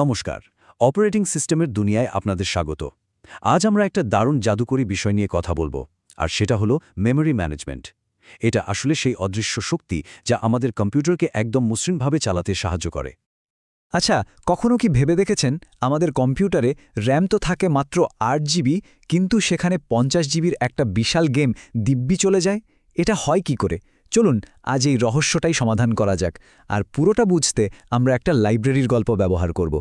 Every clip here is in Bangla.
নমস্কার। অপারেটিং সিস্টেমের দুনিয়ায় আপনাদের স্বাগত। আজ আমরা একটা দারুণ জাদুকরী বিষয় নিয়ে কথা বলব, আর সেটা হলো মেমরি ম্যানেজমেন্ট এটা আসলে সেই অদৃশ্য শক্তি যা আমাদের কম্পিউটারকে একদম মসৃণভাবে চালাতে সাহায্য করে। আচ্ছা কখনো কি ভেবে দেখেছেন? আমাদের কম্পিউটারে র্যাম তো থাকে মাত্র আট জিবি, কিন্তু সেখানে পঞ্চাশ জিবির একটা বিশাল গেম দিব্যি চলে যায়? এটা হয় কি করে? চলুন, আজ এই রহস্যটাই সমাধান করা যাক, আর পুরোটা বুঝতে আমরা একটা লাইব্রেরির গল্প ব্যবহার করব।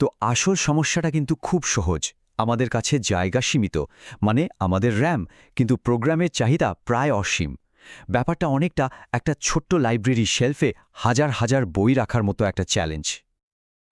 তো আসল সমস্যাটা কিন্তু খুব সহজ, আমাদের কাছে জায়গা সীমিত মানে আমাদের র্যাম, কিন্তু প্রোগ্রামের চাহিদা প্রায় অসীম। ব্যাপারটা অনেকটা একটা ছোট্ট লাইব্রেরি শেলফে হাজার হাজার বই রাখার মতো একটা চ্যালেঞ্জ।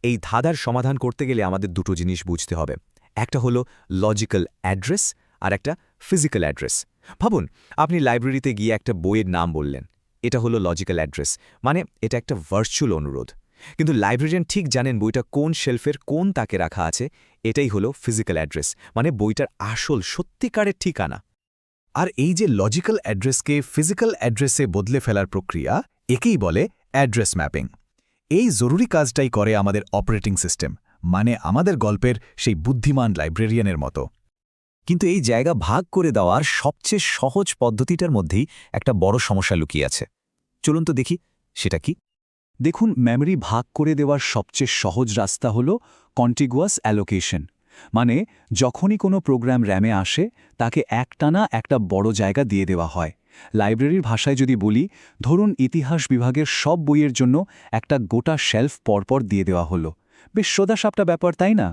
এই ধাঁধার সমাধান করতে গেলে আমাদের দুটো জিনিস বুঝতে হবে, একটা হলো লজিক্যাল অ্যাড্রেস আর একটা ফিজিক্যাল অ্যাড্রেস। ভাবুন, আপনি লাইব্রেরিতে গিয়ে একটা বইয়ের নাম বললেন। এটা হলো লজিক্যাল অ্যাড্রেস মানে এটা একটা ভার্চুয়াল অনুরোধ। কিন্তু লাইব্রেরিয়ান ঠিক জানেন বইটা কোন শেলফের কোন তাকে রাখা আছে, এটাই হলো ফিজিক্যাল অ্যাড্রেস মানে বইটার আসল, সত্যিকারের ঠিকানা। আর এই যে লজিক্যাল অ্যাড্রেসকে ফিজিক্যাল অ্যাড্রেসে বদলে ফেলার প্রক্রিয়া, একেই বলে অ্যাড্রেস ম্যাপিং। এই জরুরি কাজটাই করে আমাদের অপারেটিং সিস্টেম মানে আমাদের গল্পের সেই বুদ্ধিমান লাইব্রেরিয়ানের মতো। কিন্তু এই জায়গা ভাগ করে দেওয়ার সবচেয়ে সহজ পদ্ধতিটার মধ্যেই একটা বড় সমস্যা লুকিয়ে আছে। চলুন তো দেখি সেটা কি। দেখুন মেমরি ভাগ করে দেওয়ার সবচেয়ে সহজ রাস্তা হল কন্টিগুয়াস অ্যালোকেশন মানে যখনই কোনো প্রোগ্রাম র্যামে আসে, তাকে একটানা একটা বড় জায়গা দিয়ে দেওয়া হয়। লাইব্রেরির ভাষায় যদি বলি, ধরুন ইতিহাস বিভাগের সব বইয়ের জন্য একটা গোটা শেলফ পরপর দিয়ে দেওয়া হলো। বেশ সোদাসাপটা ব্যাপার, তাই না?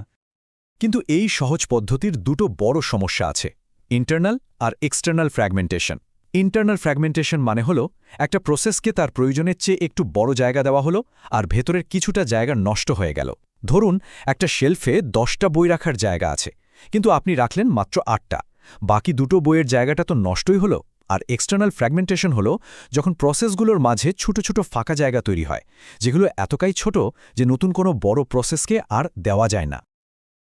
কিন্তু এই সহজ পদ্ধতির দুটো বড় সমস্যা আছে ইন্টারনাল আর এক্সটার্নাল ফ্র্যাগমেন্টেশন ইন্টারনাল ফ্র্যাগমেন্টেশন মানে হল, একটা প্রসেসকে তার প্রয়োজনের চেয়ে একটু বড় জায়গা দেওয়া হলো আর ভেতরের কিছুটা জায়গা নষ্ট হয়ে গেল। ধরুন, একটা শেলফে দশটা বই রাখার জায়গা আছে, কিন্তু আপনি রাখলেন মাত্র আটটা। বাকি দুটো বইয়ের জায়গাটা তো নষ্টই হলো। আর এক্সটার্নাল ফ্র্যাগমেন্টেশন হলো, যখন প্রসেসগুলোর মাঝে ছোট ছোট ফাঁকা জায়গা তৈরি হয়, যেগুলো এতটাই ছোট যে নতুন কোনো বড় প্রসেসকে আর দেওয়া যায় না।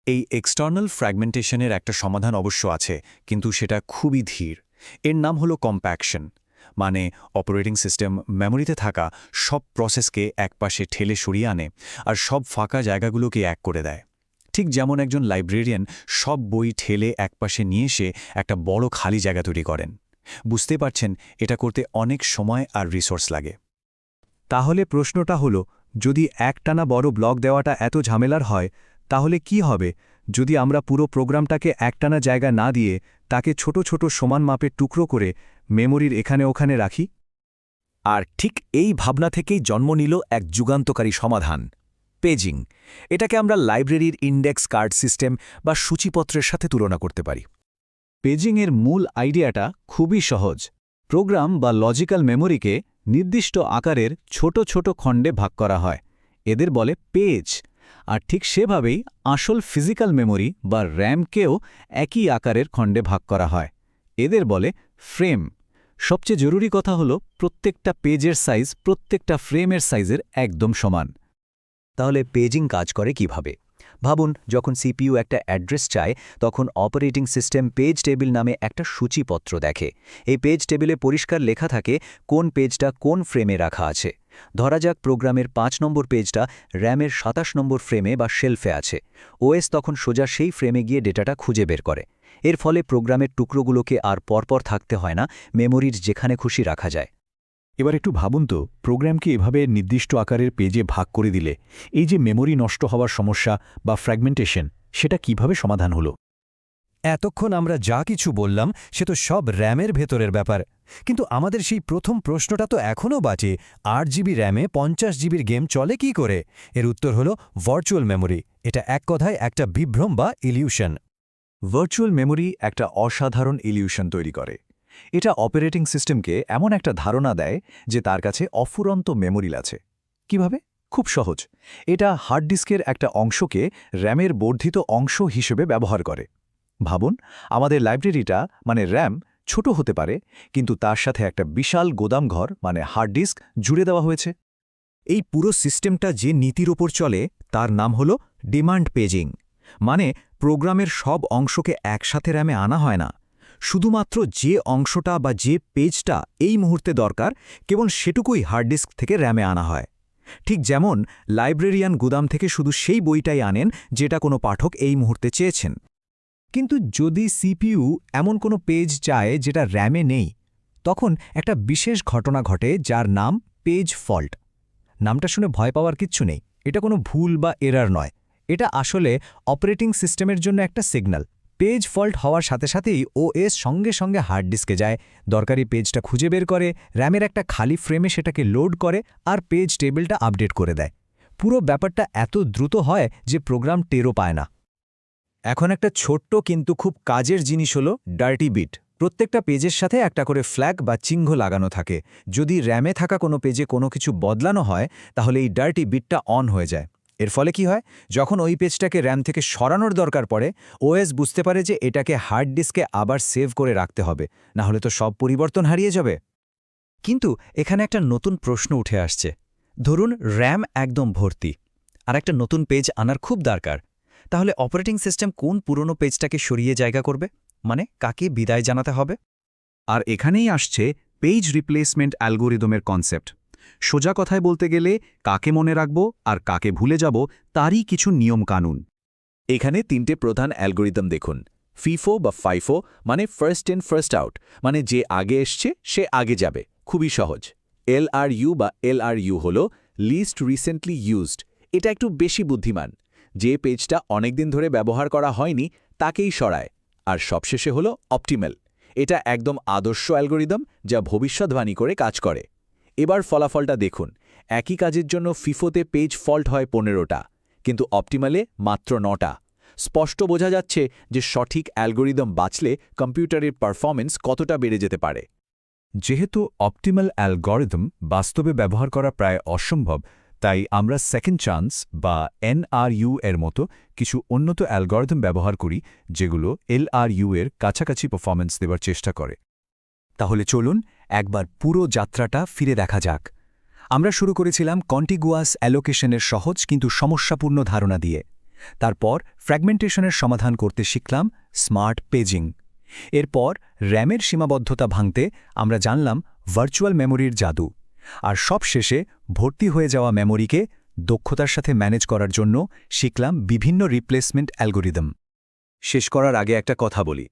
এই এক্সটার্নাল ফ্র্যাগমেন্টেশনের একটা সমাধান অবশ্য আছে, কিন্তু সেটা খুবই ধীর। এর নাম হলো কম্প্যাকশন মানে অপারেটিং সিস্টেম মেমোরিতে থাকা সব প্রসেসকে একপাশে ঠেলে সরিয়ে আনে আর সব ফাঁকা জায়গাগুলোকে এক করে দেয়। ঠিক যেমন একজন লাইব্রেরিয়ান সব বই ঠেলে একপাশে নিয়ে এসে একটা বড় খালি জায়গা তৈরি করেন। বুঝতে পারছেন, এটা করতে অনেক সময় আর রিসোর্স লাগে। তাহলে প্রশ্নটা হলো, যদি একটানা বড় ব্লক দেওয়াটা এত ঝামেলার হয় তাহলে কি হবে? যদি আমরা পুরো প্রোগ্রামটাকে একটানা জায়গা না দিয়ে তাকে ছোট ছোট সমান মাপের টুকরো করে মেমোরির এখানে ওখানে রাখি? আর ঠিক এই ভাবনা থেকেই জন্ম নিল এক যুগান্তকারী সমাধান, পেজিং। এটাকে আমরা লাইব্রেরির ইন্ডেক্স কার্ড সিস্টেম বা সূচিপত্রের সাথে তুলনা করতে পারি। পেজিংয়ের মূল আইডিয়াটা খুবই সহজ। প্রোগ্রাম বা লজিক্যাল মেমোরিকে নির্দিষ্ট আকারের ছোট ছোট খণ্ডে ভাগ করা হয়। এদের বলে পেজ। আর ঠিক সেভাবেই আসল ফিজিক্যাল মেমোরি বা র্যামকেও একই আকারের খণ্ডে ভাগ করা হয়। এদের বলে ফ্রেম। সবচেয়ে জরুরি কথা হলো প্রত্যেকটা পেজের সাইজ প্রত্যেকটা ফ্রেমের সাইজের একদম সমান। তাহলে পেজিং কাজ করে কীভাবে? ভাবুন, যখন সিপিইউ একটা অ্যাড্রেস চায়, তখন অপারেটিং সিস্টেম পেজ টেবিল নামে একটা সূচিপত্র দেখে। এই পেজ টেবিলে পরিষ্কার লেখা থাকে কোন পেজটা কোন ফ্রেমে রাখা আছে। ধরা যাক প্রোগ্রামের পাঁচ নম্বর পেজটা র্যামের সাতাশ নম্বর ফ্রেমে বা শেলফে আছে। ওএস তখন সোজা সেই ফ্রেমে গিয়ে ডেটাটা খুঁজে বের করে। এর ফলে প্রোগ্রামের টুকরোগুলোকে আর পরপর থাকতে হয় না মেমোরির যেখানে খুশি রাখা যায়। এবার একটু ভাবুন তো প্রোগ্রামকে এভাবে নির্দিষ্ট আকারের পেজে ভাগ করে দিলে এই যে মেমোরি নষ্ট হওয়ার সমস্যা বা ফ্র্যাগমেন্টেশন সেটা কীভাবে সমাধান হলো? এতক্ষণ আমরা যা কিছু বললাম সে তো সব র্যামের ভেতরের ব্যাপার। কিন্তু আমাদের সেই প্রথম প্রশ্নটা তো এখনও বাঁচে আট জিবি র্যামে পঞ্চাশ জিবির গেম চলে কি করে? এর উত্তর হল ভার্চুয়াল মেমোরি। এটা এক কথায় একটা বিভ্রম বা ইলিউশন। ভার্চুয়াল মেমোরি একটা অসাধারণ ইলিউশন তৈরি করে। এটা অপারেটিং সিস্টেমকে এমন একটা ধারণা দেয় যে তার কাছে অফুরন্ত মেমোরিল আছে। কীভাবে? খুব সহজ। এটা হার্ড ডিস্কের একটা অংশকে র্যামের বর্ধিত অংশ হিসেবে ব্যবহার করে। ভাবুন, আমাদের লাইব্রেরিটা মানে র্যাম ছোট হতে পারে, কিন্তু তার সাথে একটা বিশাল গোদামঘর মানে হার্ড ডিস্ক জুড়ে দেওয়া হয়েছে। এই পুরো সিস্টেমটা যে নীতির ওপর চলে, তার নাম হল ডিমান্ড পেজিং মানে প্রোগ্রামের সব অংশকে একসাথে র্যামে আনা হয় না। শুধুমাত্র যে অংশটা বা যে পেজটা এই মুহূর্তে দরকার, কেবল সেটুকুই হার্ড ডিস্ক থেকে র্যামে আনা হয়। ঠিক যেমন লাইব্রেরিয়ান গুদাম থেকে শুধু সেই বইটাই আনেন, যেটা কোনো পাঠক এই মুহূর্তে চেয়েছেন। কিন্তু যদি সিপিইউ এমন কোনো পেজ চায় যেটা র্যামে নেই, তখন একটা বিশেষ ঘটনা ঘটে যার নাম পেজ ফল্ট। নামটা শুনে ভয় পাওয়ার কিচ্ছু নেই। এটা কোনো ভুল বা এরার নয়। এটা আসলে অপারেটিং সিস্টেমের জন্য একটা সিগন্যাল। পেজ ফল্ট হওয়ার সাথে সাথেই ওএস সঙ্গে সঙ্গে হার্ড ডিস্কে যায়। দরকারি পেজটা খুঁজে বের করে, র্যামের একটা খালি ফ্রেমে সেটাকে লোড করে আর পেজ টেবিলটা আপডেট করে দেয়। পুরো ব্যাপারটা এত দ্রুত হয় যে প্রোগ্রাম টেরও পায় না। এখন একটা ছোট্ট কিন্তু খুব কাজের জিনিস হলো ডার্টি বিট প্রত্যেকটা পেজের সাথে একটা করে ফ্ল্যাগ বা চিহ্ন লাগানো থাকে। যদি র্যামে থাকা কোনো পেজে কোনো কিছু বদলানো হয়, তাহলে এই ডার্টি বিটটা অন হয়ে যায়। এর ফলে কি হয়? যখন ওই পেজটাকে র্যাম থেকে সরানোর দরকার পড়ে ওএস বুঝতে পারে যে এটাকে হার্ড ডিস্কে আবার সেভ করে রাখতে হবে। না হলে তো সব পরিবর্তন হারিয়ে যাবে। কিন্তু এখানে একটা নতুন প্রশ্ন উঠে আসছে। ধরুন র্যাম একদম ভর্তি। আর একটা নতুন পেজ আনার খুব দরকার। তাহলে অপারেটিং সিস্টেম কোন পুরনো পেজটাকে সরিয়ে জায়গা করবে? মানে কাকে বিদায় জানাতে হবে? আর এখানেই আসছে পেজ রিপ্লেসমেন্ট অ্যালগোরিদমের কনসেপ্ট। সোজা কথায় বলতে গেলে, কাকে মনে রাখব আর কাকে ভুলে যাব তারই কিছু নিয়ম কানুন এখানে তিনটে প্রধান অ্যালগোরিদম দেখুন। ফিফো বা ফাইফো মানে ফার্স্ট ইন, ফার্স্ট আউট মানে যে আগে এসছে, সে আগে যাবে। খুবই সহজ। এল আর ইউ বা এল আর ইউ হল লিস্ট রিসেন্টলি ইউজড। এটা একটু বেশি বুদ্ধিমান। যে পেজটা অনেকদিন ধরে ব্যবহার করা হয়নি, তাকেই সরায়। আর সবশেষে হল অপটিমেল এটা একদম আদর্শ অ্যালগোরিদম যা ভবিষ্যৎবাণী করে কাজ করে। এবার ফলাফলটা দেখুন। একই কাজের জন্য ফিফোতে পেজ ফল্ট হয় পনেরোটা, কিন্তু অপটিমালে মাত্র নটা। স্পষ্ট বোঝা যাচ্ছে যে সঠিক অ্যালগোরিদম বাঁচলে কম্পিউটারের পারফরমেন্স কতটা বেড়ে যেতে পারে। যেহেতু অপটিমাল অ্যালগরিদম বাস্তবে ব্যবহার করা প্রায় অসম্ভব তাই আমরা সেকেন্ড চান্স বা এনআরইউ এর মতো কিছু উন্নত অ্যালগরিদম ব্যবহার করি যেগুলো এলআরইউ এর কাছাকাছি পারফরমেন্স দেবার চেষ্টা করে। তাহলে চলুন একবার পুরো যাত্রাটা ফিরে দেখা যাক। আমরা শুরু করেছিলাম কন্টিগুয়াস অ্যালোকেশনের সহজ কিন্তু সমস্যাপূর্ণ ধারণা দিয়ে। তারপর ফ্র্যাগমেন্টেশনের সমাধান করতে শিখলাম স্মার্ট পেজিং এরপর র্যামের সীমাবদ্ধতা ভাঙতে আমরা জানলাম ভার্চুয়াল মেমোরির জাদু। আর সব শেষে ভর্তি হয়ে যাওয়া মেমোরিকে দক্ষতার সাথে ম্যানেজ করার জন্য শিখলাম বিভিন্ন রিপ্লেসমেন্ট অ্যালগোরিদম শেষ করার আগে একটা কথা বলি।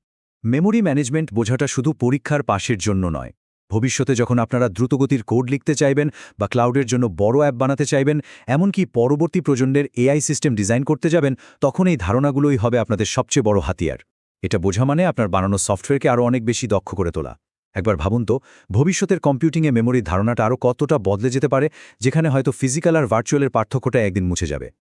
মেমোরি ম্যানেজমেন্ট বোঝাটা শুধু পরীক্ষার পাশের জন্য নয়। ভবিষ্যতে যখন আপনারা দ্রুতগতির কোড লিখতে চাইবেন বা ক্লাউডের জন্য বড় অ্যাপ বানাতে চাইবেন, এমনকি পরবর্তী প্রজন্মের এআই সিস্টেম ডিজাইন করতে যাবেন, তখন এই ধারণাগুলোই হবে আপনাদের সবচেয়ে বড় হাতিয়ার। এটা বোঝা মানে আপনার বানানো সফটওয়্যারকে আরও অনেক বেশি দক্ষ করে তোলা। একবার ভাবুন তো, ভবিষ্যতের কম্পিউটিংয়ে মেমোরির ধারণাটা আরও কতটা বদলে যেতে পারে, যেখানে হয়তো ফিজিক্যাল আর ভার্চুয়ালের পার্থক্যটা একদিন মুছে যাবে।